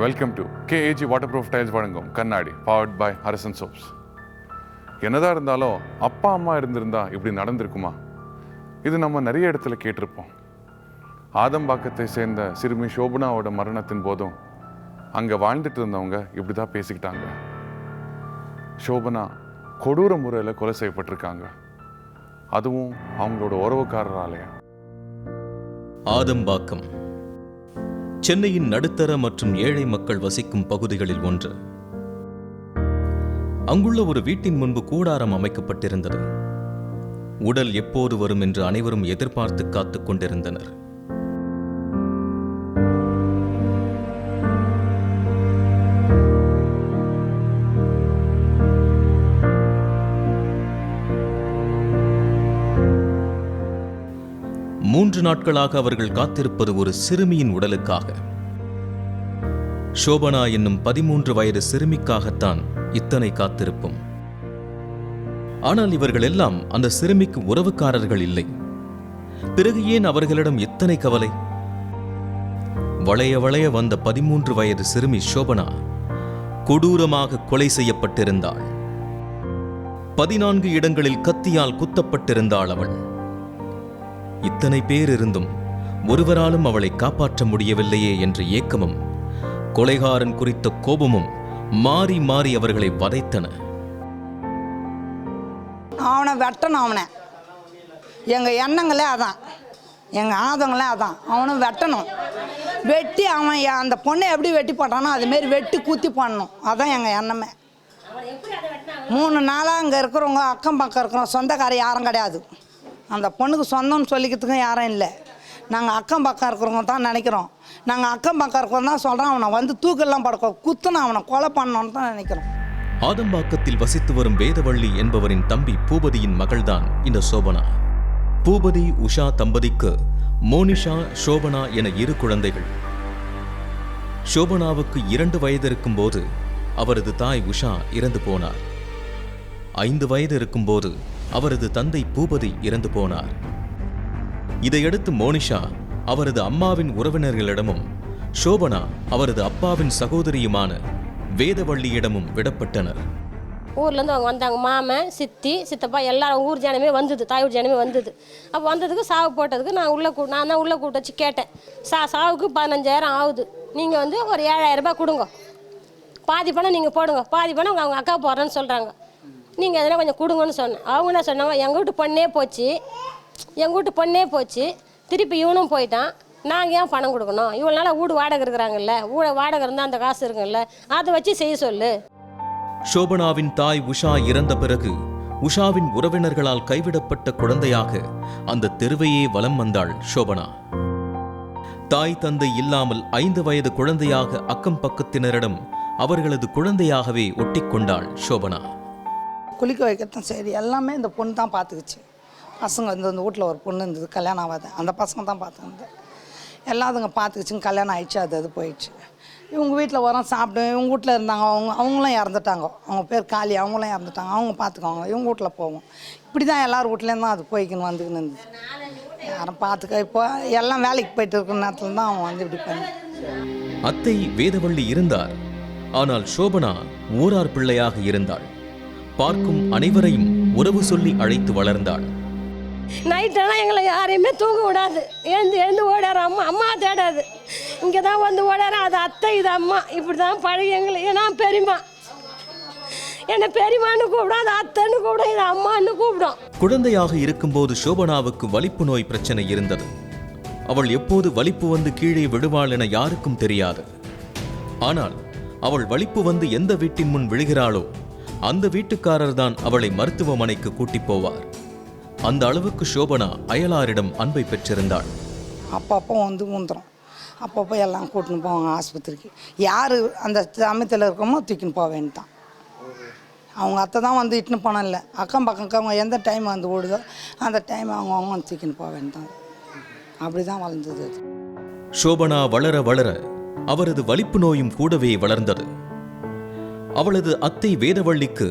Welcome to KAG waterproof tiles வழங்கும் கண்ணாடி powered by Harrison soaps என்னதான் இருந்தாலும் அப்பா அம்மா இருந்திருந்தா இப்படி நடந்திருக்குமா? இது நம்ம நிறைய இடத்துல கேட்டிருப்போம். ஆதம்பாக்கத்தை சேர்ந்த சிறுமி ஷோபனாவோட மரணத்தின் போதும் அங்கே வாழ்ந்துட்டு இருந்தவங்க இப்படி தான் பேசிக்கிட்டாங்க. ஷோபனா கொடூர முறையில் கொலை செய்யப்பட்டிருக்காங்க. அதுவும் அவங்களோட உறவுக்காரராலயம் ஆதம்பாக்கம். சென்னையின் நடுத்தர மற்றும் ஏழை மக்கள் வசிக்கும் பகுதிகளில் ஒன்று. அங்குள்ள ஒரு வீட்டின் முன்பு கூடாரம் அமைக்கப்பட்டிருந்தது. உடல் எப்போது வரும் என்று அனைவரும் எதிர்பார்த்து காத்துக் கொண்டிருந்தனர். மூன்று நாட்களாக அவர்கள் காத்திருப்பது ஒரு சிறுமியின் உடலுக்காக. சோபனா என்னும் பதிமூன்று வயது சிறுமிக்காகத்தான் இத்தனை காத்திருப்பும். ஆனால் இவர்கள் எல்லாம் அந்த சிறுமிக்கு உறவுக்காரர்கள் இல்லை. பிறகு ஏன் அவர்களிடம் இத்தனை கவலை? வளைய வளைய வந்த பதிமூன்று வயது சிறுமி சோபனா கொடூரமாக கொலை செய்யப்பட்டிருந்தாள். பதினான்கு இடங்களில் கத்தியால் குத்தப்பட்டிருந்தாள் அவள். இத்தனை பேர் இருந்தும் ஒருவராலும் அவளை காப்பாற்ற முடியவில்லையே என்ற ஏக்கமும் கொலைகாரன் குறித்த கோபமும் மாறி மாறி அவர்களை வதைத்தன. அவனை வெட்டணும் அவனை. எங்கள் எண்ணங்களே அதான். எங்கள் ஆதங்களே அதான். அவனை வெட்டணும். வெட்டி அவன் அந்த பொண்ணை எப்படி வெட்டி போட்டானோ அதுமாரி வெட்டி கூத்தி போடணும் அதான் எங்கள் எண்ணமே. மூணு நாளாக அங்கே இருக்கிறவங்க அக்கம் பக்கம் இருக்கிறோம் சொந்தக்காரர் யாரும் கிடையாது. அந்த பொண்ணுக்கு சொந்தம்னு சொல்லிக்கிறதுக்கும் யாரும் இல்லை. நாங்கள் அக்கம் பக்கம் இருக்கிறவங்க தான் நினைக்கிறோம். நாங்கள் அக்கம் பக்கம் இருக்கிறவங்க தான் சொல்கிறோம் அவனை வந்து தூக்கெல்லாம் படுக்க குத்துனா அவனை கொலை பண்ணோன்னு தான் நினைக்கிறோம். ஆதம்பாக்கத்தில் வசித்து வரும் வேதவள்ளி என்பவரின் தம்பி பூபதியின் மகள்தான் இந்த சோபனா. பூபதி உஷா தம்பதிக்கு மோனிஷா சோபனா என இரு குழந்தைகள். சோபனாவுக்கு இரண்டு வயது இருக்கும்போது அவரது தாய் உஷா இறந்து போனார். ஐந்து வயது இருக்கும்போது அவரது தந்தை பூபதி இறந்து போனார். இதையடுத்து மோனிஷா அவரது அம்மாவின் உறவினர்களிடமும் சோபனா அவரது அப்பாவின் சகோதரியுமான வேதவள்ளியிடமும் விடப்பட்டனர். ஊர்லேருந்து அவங்க வந்தாங்க. மாமன் சித்தி சித்தப்பா எல்லாரும் ஊர் ஜனமே வந்தது தாயூர் ஜனமே வந்தது. அப்போ வந்ததுக்கு சாவு போட்டதுக்கு நான் உள்ளே கூ நான் தான் உள்ளே கூட்ட வச்சு கேட்டேன். சா சாவுக்கு பதினஞ்சாயிரம் ஆகுது. நீங்கள் வந்து ஒரு ஏழாயிரம் ரூபாய் கொடுங்க. பாதி பணம் நீங்கள் போடுங்க. பாதி பணம் அவங்க அக்கா போடுறேன்னு சொல்கிறாங்க நீங்கள் எதனா கொஞ்சம் கொடுங்கன்னு சொன்னேன் அவங்க என்ன சொன்னாங்க எங்கள் வீட்டு பொண்ணே போச்சு. எங்கள் வீட்டு பொண்ணே போச்சு. திருப்பி இவனும் போயிட்டான். நாங்கள் ஏன் பணம் கொடுக்கணும்? இவ்வளோ நாளாக வீடு வாடகை இருக்கிறாங்கல்ல. வீட வாடகை இருந்தால் அந்த காசு இருக்குல்ல அதை வச்சு செய்ய சொல்லு. சோபனாவின் தாய் உஷா இறந்த பிறகு உஷாவின் உறவினர்களால் கைவிடப்பட்ட குழந்தையாக அந்த தெருவையே வலம் வந்தாள் சோபனா தாய் தந்தை இல்லாமல் ஐந்து வயது குழந்தையாக அக்கம் பக்கத்தினரிடம் அவர்களது குழந்தையாகவே ஒட்டிக்கொண்டாள் சோபனா குளிக்க வைக்கிறதும் சரி எல்லாமே இந்த பொண்ணு தான் பார்த்துக்குச்சு. பசங்க வந்து இந்த வீட்டில் ஒரு பொண்ணு இருந்தது கல்யாணம் ஆகாத. அந்த பசங்க தான் பார்த்துருந்தேன் எல்லாம் அதுங்க பார்த்துக்குச்சுங்க கல்யாணம் ஆயிடுச்சு அது அது போயிடுச்சு. இவங்க வீட்டில் வரோம் சாப்பிடும் இவங்க வீட்டில் இருந்தாங்க அவங்க அவங்களும் இறந்துட்டாங்க. அவங்க பேர் காளி அவங்களும் இறந்துட்டாங்க. அவங்க பார்த்துக்குவாங்க இவங்க வீட்டில் போவோம் இப்படி தான் எல்லார் வீட்லேயும் தான் அது போய்க்கின்னு வந்துக்கின்னு இருந்தது. யாரும் பார்த்துக்க இப்போ எல்லாம் வேலைக்கு போயிட்டு இருக்கிற நேரத்தில் தான் அவன் வந்து இப்படி பண்ணி அத்தை வேதவள்ளி இருந்தார். ஆனால் சோபனா ஊரார் பிள்ளையாக இருந்தாள். பார்க்கும் அனைவரையும் உறவு சொல்லி அழைத்து வளர்ந்தாள். நைட்டெல்லாம் எங்களை யாரையுமே தூங்க விடாது. எழுந்து எழுந்து ஓடாரு. அம்மா அம்மா தேடாது. இங்கே தான் வந்து ஓடாரு. அது அத்தை இது அம்மா. இப்படி தான் பழகி எங்களை. ஏன்னா பெரியம்மா. என்னை பெரியம்மான்னு கூப்பிடும். அது அத்தைன்னு கூப்பிடும். இது அம்மான்னு கூப்பிடும். குழந்தையாக இருக்கும்போது சோபனாவுக்கு வலிப்பு நோய் பிரச்சனை இருந்தது. அவள் எப்போது வலிப்பு வந்து கீழே விழுவாள் என யாருக்கும் தெரியாது. ஆனால் அவள் வலிப்பு வந்து எந்த வீட்டின் முன் விழுகிறாளோ அந்த வீட்டுக்காரர் தான் அவளை மருத்துவமனைக்கு கூட்டிப் போவார். அந்த அளவுக்கு சோபனா அயலாரிடம் அன்பை பெற்றிருந்தாள். அப்பப்போ வந்து முந்துரும் அப்பப்போ எல்லாம் கூட்டின்னு போவாங்க ஆஸ்பத்திரிக்கு. யார் அந்த சமயத்தில் இருக்கமோ தூக்கின்னு போக வேண்டியதான் அவங்க அத்தை தான் வந்து இட்டுன்னு போனல அக்கம் பக்கம் இருக்கவங்க எந்த டைம் வந்து ஓடுதோ அந்த டைம் அவங்க அவங்க வந்து தூக்கின்னு போக வேண்டியதான் அப்படி தான் வளர்ந்தது சோபனா வளர வளர அவரது வலிப்பு நோயும் கூடவே வளர்ந்தது. அவளது அத்தை வேதவள்ளிக்கு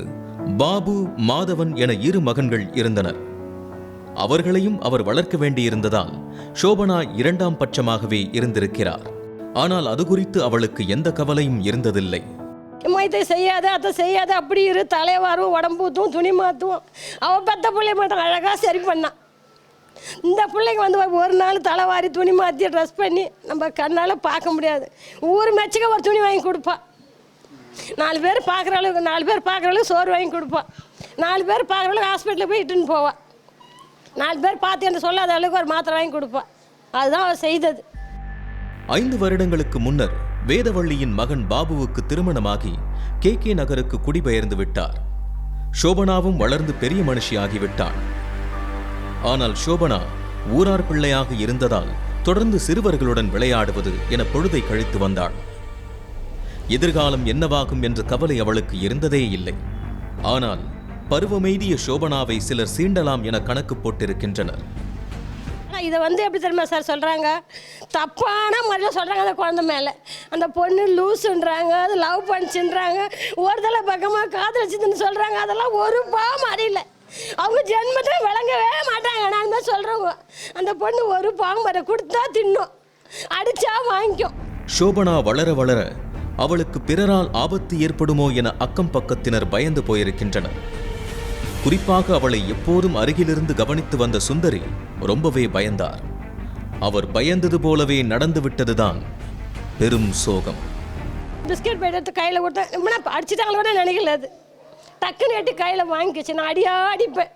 பாபு மாதவன் என இரு மகன்கள் இருந்தனர். அவர்களையும் அவர் வளர்க்க வேண்டியிருந்ததால் சோபனா இரண்டாம் பட்சமாகவே இருந்திருக்கிறார். ஆனால் அது குறித்து அவளுக்கு எந்த கவலையும் இருந்ததில்லை. அம்மா இதை செய்யாத அதை செய்யாத அப்படி இரு தலைவாரும் உடம்பூத்தும் துணி மாற்றுவோம் அவள் பெத்த பிள்ளைய மட்டும் அழகாக சரி பண்ணான் இந்த பிள்ளைங்க வந்து ஒரு நாள் தலைவாரி துணி மாற்றி ட்ரெஸ் பண்ணி நம்ம கண்ணால் பார்க்க முடியாது. ஊர் மெச்சுக்க ஒரு துணி வாங்கி கொடுப்பா. நாலு பேர் பார்க்குற அளவுக்கு நாலு பேர் பார்க்குற அளவுக்கு சோறு வாங்கி கொடுப்பா நாலு பேர் பார்க்குற அளவுக்கு ஹாஸ்பிட்டலுக்கு போய் இட்டுன்னு போவா நாலு பேர் பார்த்து என்று சொல்லாத அளவுக்கு ஒரு மாத்திரை வாங்கி கொடுப்பா அதுதான் அவர் செய்தது. ஐந்து வருடங்களுக்கு முன்னர் வேதவள்ளியின் மகன் பாபுவுக்கு திருமணமாகி கே கே நகருக்கு குடிபெயர்ந்து விட்டார். சோபனாவும் வளர்ந்து பெரிய மனுஷியாகிவிட்டாள் ஆனால் சோபனா ஊரார் பிள்ளையாக இருந்ததால் தொடர்ந்து சிறுவர்களுடன் விளையாடுவது என பொழுதை கழித்து வந்தாள். எதிர்காலம் என்னவாகும் என்ற கவலை அவளுக்கு இருந்ததே இல்லை. ஆனால் பருவமெய்திய சோபனாவை சிலர் சீண்டலாம் என கணக்கு போட்டிருக்கின்றனர். இதை வந்து எப்படி தெரியுமா சார் சொல்கிறாங்க தப்பான முறையில் சொல்கிறாங்க அந்த குழந்தை மேலே. அந்த பொண்ணு லூஸுன்றாங்க அது லவ் பண்ணிச்சுன்றாங்க ஒரு தலை பக்கமாக காதலிச்சுதுன்னு சொல்கிறாங்க அதெல்லாம் ஒரு பாவம் அறியல அவங்க ஜென்மத்தை விளங்கவே மாட்டாங்க. நான் தான் சொல்கிறவங்க அந்த பொண்ணு ஒரு பாவம் வர கொடுத்தா தின்னும். அடித்தா வாங்கிக்கும். சோபனா வளர வளர அவளுக்கு பிறரால் ஆபத்து ஏற்படுமோ என அக்கம் பக்கத்தினர் பயந்து போயிருக்கின்றனர். குறிப்பாக அவளை எப்போதும் அருகிலிருந்து கவனித்து வந்த சுந்தரி ரொம்பவே பயந்தார். அவர் பயந்தது போலவே நடந்து விட்டதுதான் பெரும் சோகம். பிஸ்கெட் பேட் எடுத்து கையில் கொடுத்தேன் அடிச்சுட்டாங்களோட நினைக்கல அது. டக்குன்னு எட்டு கையில் வாங்கிக்கிச்சு. நான் அடியா அடிப்பேன்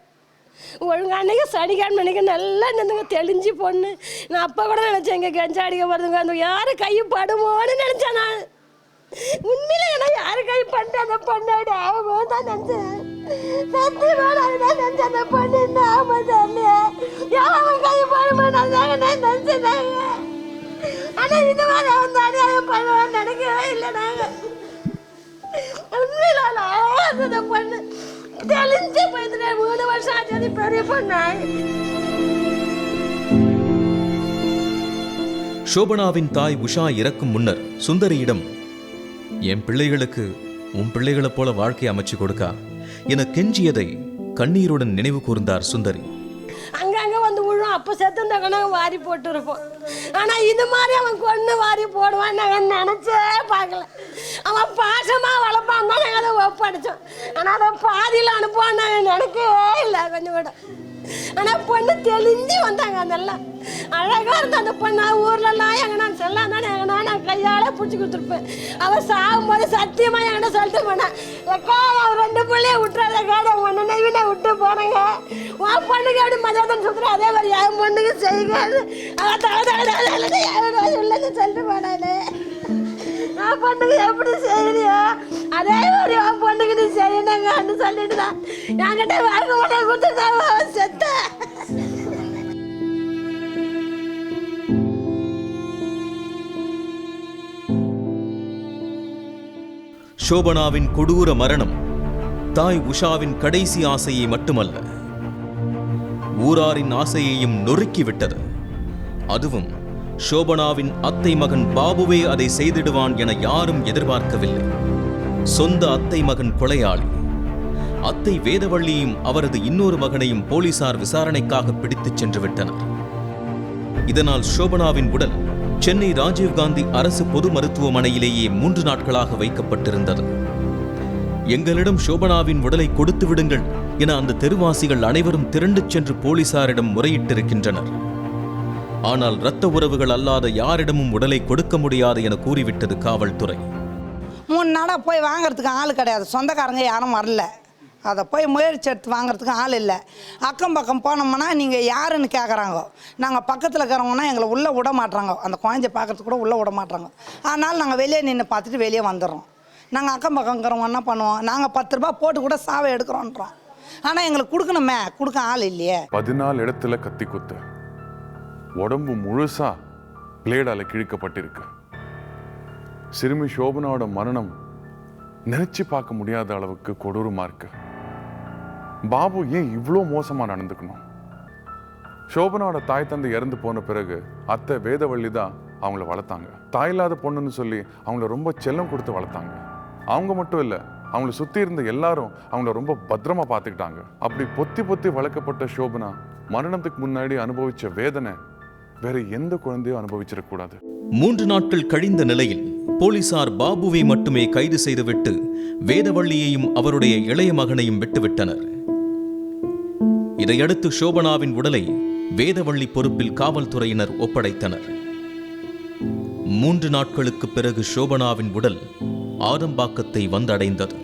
ஒழுங்கா அன்னைக்கு சனிக்கிழமை அன்னைக்கு நல்லா நின்றுங்க தெளிஞ்சு பொண்ணு. நான் அப்போ கூட நினச்சேன் இங்கே கஞ்சா அடிக்க வருதுங்க அந்த யாரும் கையும் படுமோன்னு நினச்சேன் நான். உண்மையில நான் யாரு கை பண்ணிட்டு அந்த பொண்ணோட ஆகுமோ தான் நினச்சேன். சத்தியமா நான் தான் நினச்சேன் அந்த பொண்ணு ஆமாம் ஆமா யாரும் கை படுமோ நான் தாங்க நான் நினச்சேன் ஆனால் இந்த மாதிரி அவன் அநியாயம் பண்ணுவான்னு நினைக்கவே இல்லை நாங்கள் உண்மையில நான் அதை பண்ணு. தெளிஞ்சு போயிட்டு மூணு வருஷம் ஆச்சு. பெரிய பொண்ணாய். சோபனாவின் தாய் உஷா இறக்கும் முன்னர் சுந்தரியிடம் என் பிள்ளைகளுக்கு உன் பிள்ளைகளைப் போல வாழ்க்கை அமைச்சு கொடுக்கா. என கெஞ்சியதை கண்ணீருடன் நினைவு கூர்ந்தார் சுந்தரி. அங்கங்க வந்து விழும். அப்போ செத்து வாரி போட்டு இருப்போம் ஆனா இது மாதிரி அவன் கொண்டு வாரி போடுவான் நாங்கள் நினைச்சே பார்க்கல. அவன் பாசமா வளர்ப்பான் தான் நாங்கள் அதை ஒப்படைச்சோம் ஆனா அதை பாதியில் அனுப்புவான் நாங்கள் நினைக்கவே இல்லை. கொஞ்சம் கூட. ஆனா பொண்ணு தெளிஞ்சு வந்தாங்க அதெல்லாம். அழகா இருந்த அந்த பொண்ணா ஊர்லலாம் எங்கன்னா செல்லாம் தானே எங்கன்னா நான் கையால பிடிச்சி கொடுத்துருப்பேன். அவன் சாகும்போது சத்தியமா என்கிட்ட சொல்லிட்டு போனேன் எக்கா அவன் ரெண்டு பிள்ளைய விட்டுறாத நான் ஒன்று விட்டு போனேங்க உன் பொண்ணுக்கு அப்படி மதியானம் சுற்றுறா அதே மாதிரி என் பொண்ணுக்கு செய்யுங்க. அவன் தலை தலை தலை உள்ளது சொல்லிட்டு போனானே. நான் பொண்ணுக்கு எப்படி செய்யறியோ அதே மாதிரி உன் பொண்ணுக்கு நீ செய்யணுங்கன்னு சொல்லிட்டு தான் என்கிட்ட வாங்க உடனே கொடுத்து அவன் செத்தேன் சோபனாவின் கொடூர மரணம் தாய் உஷாவின் கடைசி ஆசையை மட்டுமல்ல ஊராரின் ஆசையையும் நொறுக்கிவிட்டது. அதுவும் சோபனாவின் அத்தை மகன் பாபுவே அதை செய்திடுவான் என யாரும் எதிர்பார்க்கவில்லை. சொந்த அத்தை மகன் கொலையாளி. அத்தை வேதவள்ளியும் அவரது இன்னொரு மகனையும் போலீசார் விசாரணைக்காக பிடித்துச் சென்று விட்டனர். இதனால் சோபனாவின் உடல் சென்னை ராஜீவ்காந்தி அரசு பொது மருத்துவமனையிலேயே மூன்று நாட்களாக வைக்கப்பட்டிருந்தது. எங்களிடம் சோபனாவின் உடலை கொடுத்து விடுங்கள் என அந்த தெருவாசிகள் அனைவரும் திரண்டு சென்று போலீசாரிடம் முறையிட்டிருக்கின்றனர். ஆனால் இரத்த உறவுகள் அல்லாத யாரிடமும் உடலை கொடுக்க முடியாது என கூறிவிட்டது காவல்துறை. மூணு நாளாக போய் வாங்குறதுக்கு ஆள் கிடையாது. சொந்தக்காரங்க யாரும் வரல. அதை போய் முயற்சி எடுத்து வாங்குறதுக்கு ஆள் இல்லை. அக்கம் பக்கம் போனோம்னா நீங்கள் யாருன்னு கேட்குறாங்க நாங்கள் பக்கத்தில் இருக்கிறவங்கன்னா எங்களை உள்ளே விட மாட்டுறாங்க அந்த குழந்தைய பார்க்கறதுக்கு கூட உள்ளே விட மாட்டுறாங்க அதனால் நாங்கள் வெளியே நின்று பார்த்துட்டு வெளியே வந்துடுறோம். நாங்கள் அக்கம் பக்கம் இருக்கிறவங்க என்ன பண்ணுவோம்? நாங்கள் பத்து ரூபா போட்டு கூட சாவை எடுக்கிறோன்றோம். ஆனால் எங்களுக்கு கொடுக்கணுமே. கொடுக்க ஆள் இல்லையே. பதினாலு இடத்துல கத்தி குத்து. உடம்பு முழுசா பிளேடால் கிழிக்கப்பட்டிருக்கு. சிறுமி சோபனாவோட மரணம் நினைச்சு பார்க்க முடியாத அளவுக்கு கொடூரமாக இருக்குது பாபு ஏன் இவ்வளோ மோசமாக நடந்துக்கணும்? சோபனாவோட தாய் தந்தை இறந்து போன பிறகு அத்தை வேதவள்ளி தான் அவங்கள வளர்த்தாங்க. தாய் இல்லாத பொண்ணுன்னு சொல்லி அவங்கள ரொம்ப செல்லம் கொடுத்து வளர்த்தாங்க. அவங்க மட்டும் இல்லை அவங்கள சுற்றி இருந்த எல்லாரும் அவங்கள ரொம்ப பத்திரமா பார்த்துக்கிட்டாங்க. அப்படி பொத்தி பொத்தி வளர்க்கப்பட்ட சோபனா மரணத்துக்கு முன்னாடி அனுபவிச்ச வேதனை வேற எந்த குழந்தையும் அனுபவிச்சிடக்கூடாது. மூன்று நாட்கள் கழிந்த நிலையில் போலீசார் பாபுவை மட்டுமே கைது செய்துவிட்டு வேதவள்ளியையும் அவருடைய இளைய மகனையும் விட்டுவிட்டனர். இதையடுத்து சோபனாவின் உடலை வேதவள்ளி பொறுப்பில் காவல்துறையினர் ஒப்படைத்தனர். மூன்று நாட்களுக்கு பிறகு சோபனாவின் உடல் ஆதம்பாக்கத்தை வந்தடைந்தது.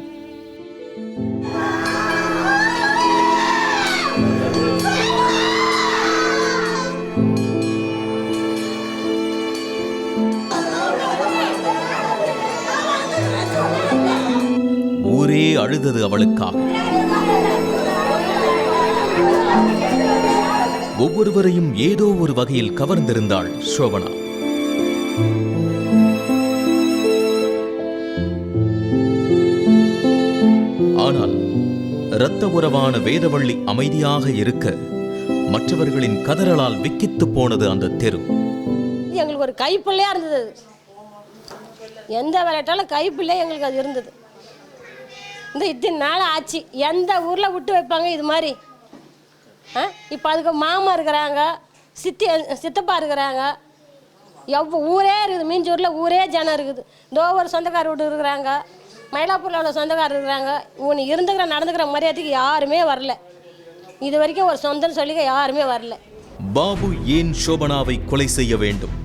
ஊரே அழுதது அவளுக்காக. ஒவ்வொருவரையும் ஏதோ ஒரு வகையில் கவர்ந்திருந்தாள் சோபனா. ஆனால் இரத்த உறவான வேதவள்ளி அமைதியாக இருக்க மற்றவர்களின் கதறலால் விக்கித்து போனது அந்த தெரு. எங்களுக்கு ஒரு கைப்பிள்ளையா இருந்தது. அது. எந்த விளையாட்டாலும் கைப்பிள்ளை எங்களுக்கு அது இருந்தது. இந்த இத்தனை நாள் ஆச்சு. எந்த ஊரில் விட்டு வைப்பாங்க இது மாதிரி? இப்போ அதுக்கு மாமா இருக்கிறாங்க சித்தி சித்தப்பா இருக்கிறாங்க. எவ்வளோ ஊரே இருக்குது மீஞ்சூரில் ஊரே ஜனம் இருக்குது. தோ ஒரு சொந்தக்கார வீட்டு இருக்கிறாங்க மயிலாப்பூரில் உள்ள சொந்தக்காரர் இருக்கிறாங்க. உன் இருந்துக்கிற நடந்துக்கிற மரியாதைக்கு யாருமே வரல. இது வரைக்கும் ஒரு சொந்தம்னு சொல்லிக்க யாருமே வரல. பாபு ஏன் சோபனாவை கொலை செய்ய வேண்டும்?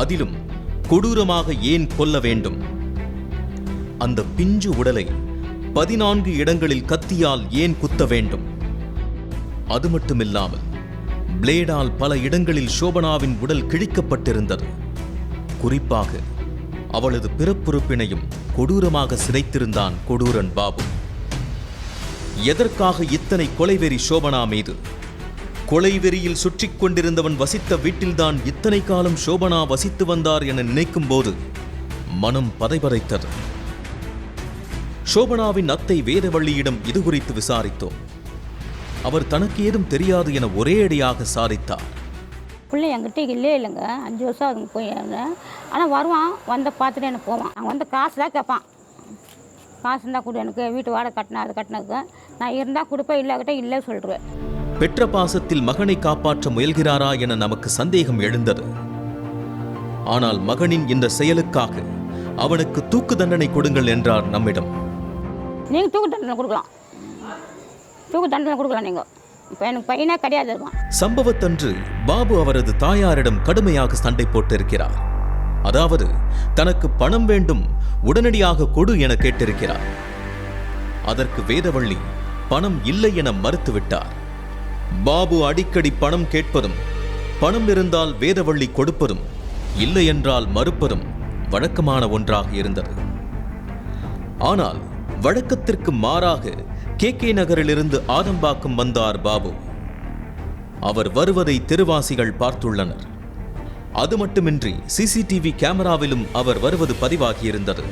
அதிலும் கொடூரமாக ஏன் கொல்ல வேண்டும்? அந்த பிஞ்சு உடலை பதினான்கு இடங்களில் கத்தியால் ஏன் குத்த வேண்டும்? அது மட்டுமில்லாமல் பிளேடால் பல இடங்களில் சோபனாவின் உடல் கிழிக்கப்பட்டிருந்தது. குறிப்பாக அவளது பிறப்புறுப்பினையும் கொடூரமாக சிதைத்திருந்தான் கொடூரன் பாபு. எதற்காக இத்தனை கொலைவெறி சோபனா மீது? கொலைவெறியில் சுற்றிக் கொண்டிருந்தவன் வசித்த வீட்டில்தான் இத்தனை காலம் சோபனா வசித்து வந்தார் என நினைக்கும் போது மனம் பதைபதைத்தது. சோபனாவின் அத்தை வேதவள்ளியிடம் இது குறித்து விசாரித்தோம். அவர் தனக்கு ஏதும் தெரியாது என ஒரே அடியாக சாதித்தார். பிள்ளை என்கிட்ட இல்லவே இல்லைங்க. அஞ்சு வருஷம் அதுங்க போய் ஆனால் வருவான் வந்த பார்த்துட்டு எனக்கு போவான். அவன் வந்து காசு தான் கேட்பான். காசு இருந்தால் கொடு எனக்கு. வீட்டு வாடகை கட்டினா அது கட்டினதுக்கு. நான் இருந்தால் கொடுப்பேன் இல்லாக்கிட்ட இல்லை சொல்லிடுவேன் பெற்ற பாசத்தில் மகனை காப்பாற்ற முயல்கிறாரா என நமக்கு சந்தேகம் எழுந்தது. ஆனால் மகனின் இந்த செயலுக்காக அவனுக்கு தூக்கு தண்டனை கொடுங்கள் என்றார் நம்மிடம். நீங்கள் தூக்கு தண்டனை கொடுக்கலாம். தூக்கு தண்டனை கொடுக்கலாம் நீங்கள் இப்போ எனக்கு கிடையாது சம்பவத்தன்று பாபு அவரது தாயாரிடம் கடுமையாக சண்டை போட்டிருக்கிறார். அதாவது தனக்கு பணம் வேண்டும் உடனடியாக கொடு என கேட்டிருக்கிறார். அதற்கு வேதவள்ளி பணம் இல்லை என மறுத்துவிட்டார். பாபு அடிக்கடி பணம் கேட்பதும் பணம் இருந்தால் வேதவள்ளி கொடுப்பதும் இல்லை என்றால் மறுப்பதும் வழக்கமான ஒன்றாக இருந்தது. ஆனால் வழக்கத்திற்கு மாறாக கே கே நகரிலிருந்து ஆதம்பாக்கம் வந்தார் பாபு. அவர் வருவதை தெருவாசிகள் பார்த்துள்ளனர். அது மட்டுமின்றி சிசிடிவி கேமராவிலும் அவர் வருவது பதிவாகியிருந்தது.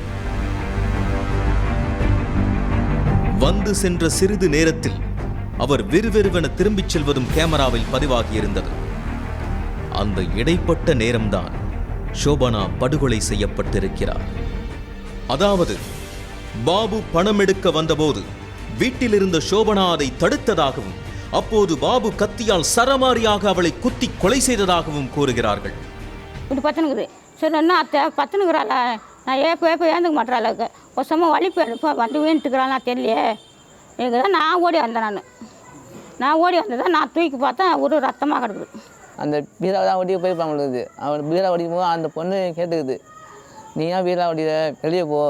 வந்து சென்ற சிறிது நேரத்தில் அவர் விறுவிறுவென திரும்பிச் செல்வதும் கேமராவில் பதிவாகியிருந்தது. அந்த இடைப்பட்ட நேரம்தான் ஷோபனா படுகொலை செய்யப்பட்டிருக்கிறார். அதாவது பாபு பணம் எடுக்க வந்தபோது வீட்டில் இருந்த சோபனா அதை தடுத்ததாகவும் அப்போது பாபு கத்தியால் சரமாரியாக அவளை குத்தி கொலை செய்ததாகவும் கூறுகிறார்கள். இப்படி பத்துனுக்குது சரி என்ன அத்தை? பத்துனுக்குறாள நான் ஏப்போ ஏப்போ ஏந்துக்க மாட்டேறாளுக்கு ஒரு சமயம் வலிப்பு எடுப்பா வந்து வீணுட்டுக்கிறாள் நான் தெரியலையே. எனக்கு தான் நான் ஓடி வந்தேன் நான். நான் ஓடி வந்ததான் நான் தூக்கி பார்த்தா ஒரு ரத்தமாக கிடக்குது. அந்த பீரா தான் ஒட்டிக்கு போயிருப்பான் பொழுது அவன் பீரா ஒடிக்கும் போது அந்த பொண்ணு கேட்டுக்குது. நீ ஏன் பீரா ஒடிக்கிற வெளியே போ.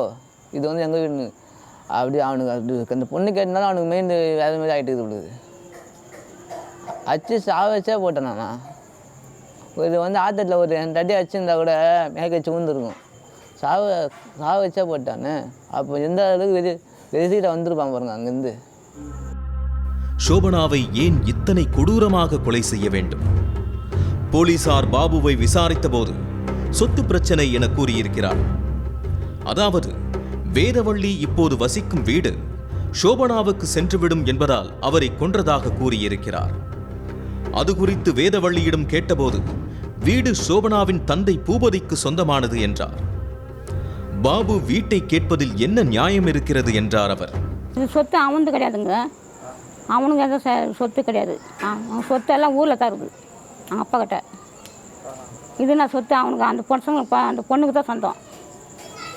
இது வந்து எங்கள் வீடுன்னு. அப்படி அவனுக்கு அது அந்த பொண்ணு கேட்டனால அவனுக்கு மைண்டு வேறு மாதிரி ஆகிட்டு பொழுது அச்சு சாவச்சே போட்டேன் நான். இது வந்து ஆத்தத்தில் ஒரு ரெண்டு அடி அடிச்சிருந்தா கூட மேய்க்க வச்சு சாவ சாவ வச்சே போட்டானே. அப்போ எந்த அளவுக்கு வெதி வெறிகிட்ட வந்திருப்பான் பாருங்க அங்கேருந்து. சோபனாவை ஏன் இத்தனை கொடூரமாக கொலை செய்ய வேண்டும்? போலீசார் பாபுவை விசாரித்தபோது சொத்து பிரச்சனை என கூறியிருக்கிறார். அதாவது வேதவள்ளி இப்போது வசிக்கும் வீடு சோபனாவுக்கு சென்றுவிடும் என்பதால் அவரை கொன்றதாக கூறியிருக்கிறார். அது குறித்து வேதவள்ளியிடம் கேட்டபோது வீடு சோபனாவின் தந்தை பூபதிக்கு சொந்தமானது என்றார். பாபு வீட்டை கேட்பதில் என்ன நியாயம் இருக்கிறது என்றார் அவர். இது சொத்து அவனது கிடையாதுங்க. அவனுக்கு எந்த சொத்து கிடையாது. ஆ, சொத்து எல்லாம் ஊரில் தான் இருக்குது. அவங்க அப்பா கிட்ட. இது நான் சொத்து? அவனுக்கு அந்த பொண்ணு அந்த பொண்ணுக்கு தான் சொந்தம்.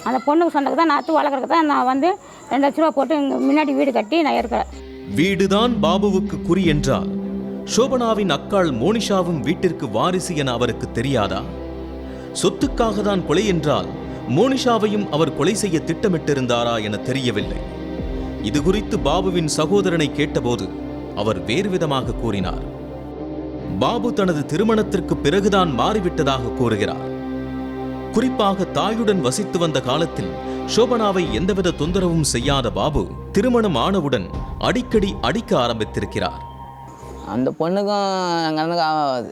அந்த பொண்ணுக்கு சொந்தக்கு தான் நான் வளர்க்குறதுக்கு தான் நான் வந்து ரெண்டு லட்ச ரூபா போட்டு இங்கே முன்னாடி வீடு கட்டி நான் இருக்கிறேன். வீடுதான் பாபுவுக்கு குறி என்றால் சோபனாவின் அக்காள் மோனிஷாவும் வீட்டிற்கு வாரிசு என அவருக்கு தெரியாதா? சொத்துக்காக தான் கொலை என்றால் மோனிஷாவையும் அவர் கொலை செய்ய திட்டமிட்டிருந்தாரா என தெரியவில்லை. இது குறித்து பாபுவின் சகோதரனை கேட்டபோது அவர் வேறு விதமாக கூறினார். பாபு தனது திருமணத்திற்கு பிறகுதான் மாறிவிட்டதாக கூறுகிறார். குறிப்பாக தாயுடன் வசித்து வந்த காலத்தில் சோபனாவை எந்தவித தொந்தரவும் செய்யாத பாபு திருமணம் ஆனவுடன் அடிக்கடி அடிக்க ஆரம்பித்திருக்கிறார். அந்த பொண்ணுக்கும் எங்கள் அண்ணனுக்கும் ஆகாது.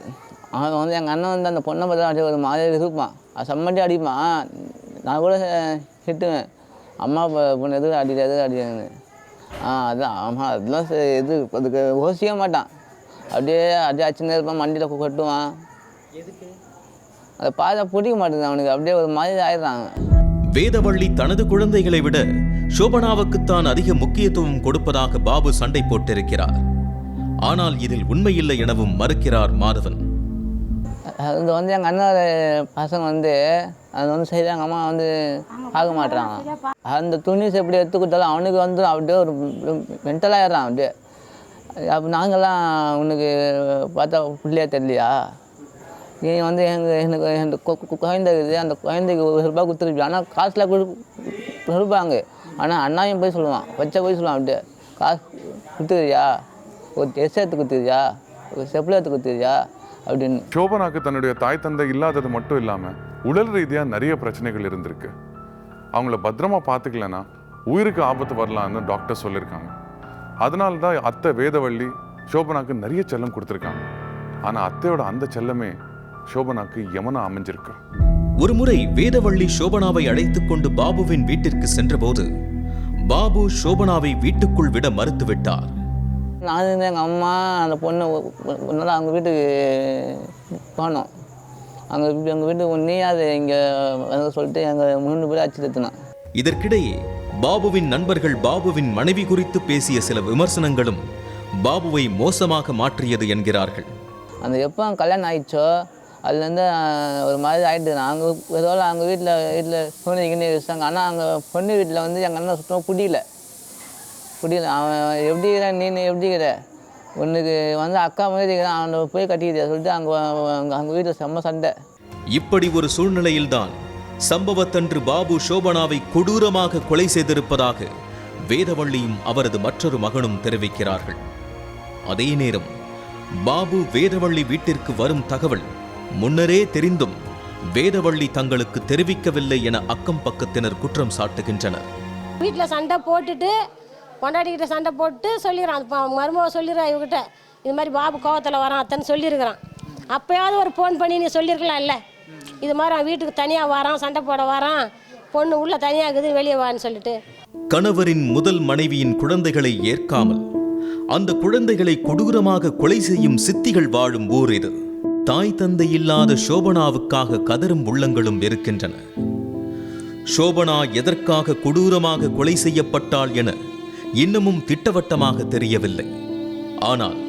அவன் வந்து எங்கள் அண்ணன் வந்து அந்த பொண்ணை பார்த்தா ஒரு மாதிரி இருப்பான் அது செம்மட்டி அடிப்பான். நான் கூட திட்டுவேன். அம்மா பொண்ணு எதுக்கு அடிக்கிற எதுக்கு அடிக்கிறாங்க ஆ அதான். ஆமாம் அதெல்லாம் இது அதுக்கு யோசிக்க மாட்டான். அப்படியே அப்படியே அச்சுன்னு இருப்பான் மண்டியில் கொட்டுவான். அதை பார்த்தா பிடிக்க மாட்டேங்குது அவனுக்கு. அப்படியே ஒரு மாதிரி ஆயிடுறாங்க வேதவள்ளி தனது குழந்தைகளை விட சோபனாவுக்குத்தான் அதிக முக்கியத்துவம் கொடுப்பதாக பாபு சண்டை போட்டிருக்கிறார். ஆனால் இதில் உண்மையில்லை எனவும் மறுக்கிறார் மாதவன். அது வந்து எங்கள் அண்ணன் பசங்க வந்து அது வந்து சரி எங்கள் அம்மா வந்து பார்க்க மாட்றாங்க. அந்த துணி எப்படி எடுத்து கொடுத்தாலும் அவனுக்கு வந்து அப்படியே ஒரு மென்டலாகிடுறான் அப்படியே. அப்போ நாங்கள்லாம் உனக்கு பார்த்தா பிள்ளையா தெரியலையா? நீ வந்து எங்கள் எனக்கு இந்த கொ- குழந்தை இருக்குது அந்த குழந்தைக்கு ஒரு ரூபாய் கொடுத்துருப்பி ஆனால் காசில் கொடு கொடுப்பாங்க. ஆனால் அண்ணாயும் போய் சொல்லுவான் வச்ச போய் சொல்லுவான் அப்படியே. காசு கொடுத்துருக்கியா? ஒரு ட்ரெஸ் எடுத்து கொடுத்துருக்கியா? ஒரு செப்பில் எடுத்து கொடுத்துருக்கியா? அப்படின்னு. சோபனாக்கு தன்னுடைய தாய் தந்தை இல்லாதது மட்டும் இல்லாமல் உடல் ரீதியாக நிறைய பிரச்சனைகள் இருந்திருக்கு. அவங்கள பத்திரமா பார்த்துக்கலனா உயிருக்கு ஆபத்து வரலான்னு டாக்டர் சொல்லியிருக்காங்க. அதனால தான் அத்தை வேதவள்ளி சோபனாக்கு நிறைய செல்லம் கொடுத்துருக்காங்க. ஆனால் அத்தையோட அந்த செல்லமே சோபனாக்கு யமனா அமைஞ்சிருக்கு. ஒருமுறை வேதவள்ளி சோபனாவை அழைத்துக் கொண்டு பாபுவின் வீட்டிற்கு சென்றபோது பாபு சோபனாவை வீட்டுக்குள் விட மறுத்துவிட்டார். நான் இருந்து எங்கள் அம்மா அந்த பொண்ணு ஒன்றால் அவங்க வீட்டுக்கு போனோம். அங்கே எங்கள் வீட்டுக்கு நீ அது இங்கே சொல்லிட்டு எங்கள் மூணு பேர் அச்சு தத்துனான் இதற்கிடையே பாபுவின் நண்பர்கள் பாபுவின் மனைவி குறித்து பேசிய சில விமர்சனங்களும் பாபுவை மோசமாக மாற்றியது என்கிறார்கள். அந்த எப்போ கல்யாணம் ஆயிடுச்சோ அதுலேருந்து ஒரு மாதிரி ஆகிட்டு அங்கே ஏதோ அவங்க வீட்டில் வீட்டில் பொண்ணு கிண்ணி வச்சாங்க ஆனால் அங்கே பொண்ணு வீட்டில் வந்து எங்கள் அண்ணன் சுத்தமாக பிடிக்கல. பிடிக்கல. அவன் எப்படி இருக்கிற நீ எப்படி இருக்கிற? உனக்கு வந்து அக்கா மாதிரி இருக்கிறான். அவனை போய் கட்டிக்கிறியா சொல்லிட்டு அங்கே அங்கே வீட்டில் செம்ம சண்டை. இப்படி ஒரு சூழ்நிலையில்தான் சம்பவத்தன்று பாபு சோபனாவை கொடூரமாக கொலை செய்திருப்பதாக வேதவள்ளியும் அவரது மற்றொரு மகனும் தெரிவிக்கிறார்கள். அதே நேரம் பாபு வேதவள்ளி வீட்டிற்கு வரும் தகவல் முன்னரே தெரிந்தும் வேதவள்ளி தங்களுக்கு தெரிவிக்கவில்லை என அக்கம் பக்கத்தினர் குற்றம் சாட்டுகின்றனர். வீட்டில் சண்டை போட்டுட்டு பொண்டாட்டிக்கிட்ட சண்டை போட்டு சொல்லிடுறான். மருமக சொல்லிடுறா இவகிட்ட. இது மாதிரி பாபு கோவத்தில் வரான் அத்தனை சொல்லியிருக்கிறான். அப்போயாவது ஒரு ஃபோன் பண்ணி நீ சொல்லியிருக்கலாம் இல்லை. இது மாதிரி அவன் வீட்டுக்கு தனியாக வரான் சண்டை போட வரான். பொண்ணு உள்ளே தனியாக இருக்குது வெளியே வான்னு சொல்லிட்டு. கணவரின் முதல் மனைவியின் குழந்தைகளை ஏற்காமல் அந்த குழந்தைகளை கொடூரமாக கொலை செய்யும் சித்திகள் வாழும் ஊர் இது. தாய் தந்தை இல்லாத சோபனாவுக்காக கதரும் உள்ளங்களும் இருக்கின்றன சோபனா எதற்காக கொடூரமாக கொலை செய்யப்பட்டாள் என இன்னமும் திட்டவட்டமாக தெரியவில்லை. ஆனால்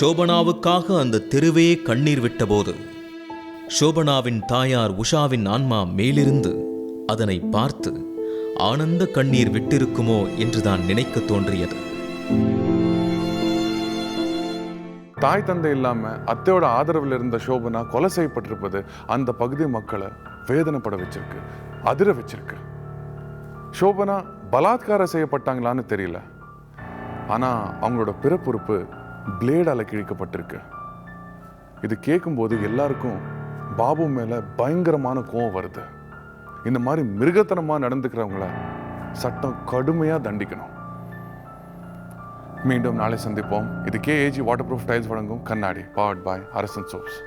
சோபனாவுக்காக அந்த தெருவே கண்ணீர் விட்டபோது சோபனாவின் தாயார் உஷாவின் ஆன்மா மேலிருந்து அதனை பார்த்து ஆனந்த கண்ணீர் விட்டிருக்குமோ? என்றுதான் நினைக்க தோன்றியது. தாய் தந்தை இல்லாமல் அத்தையோட ஆதரவில் இருந்த சோபனா கொலை செய்யப்பட்டிருப்பது அந்த பகுதி மக்களை வேதனைப்பட வச்சிருக்கு அதிர வச்சிருக்கு. சோபனா பலாத்காரம் செய்யப்பட்டாங்களான்னு தெரியல. ஆனால் அவங்களோட பிறப்புறுப்பு பிளேடால் கிழிக்கப்பட்டிருக்கு. இது கேட்கும்போது எல்லாருக்கும் பாபு மேலே பயங்கரமான கோவம் வருது. இந்த மாதிரி மிருகத்தனமாக நடந்துக்கிறவங்கள சட்டம் கடுமையாக தண்டிக்கணும். மீண்டும் நாளை சந்திப்போம். இது கேஏஜி வாட்டர் ப்ரூஃப் டைல்ஸ் வழங்கும் கண்ணாடி. பவர்ட் பாய் அரசன் சோப்ஸ்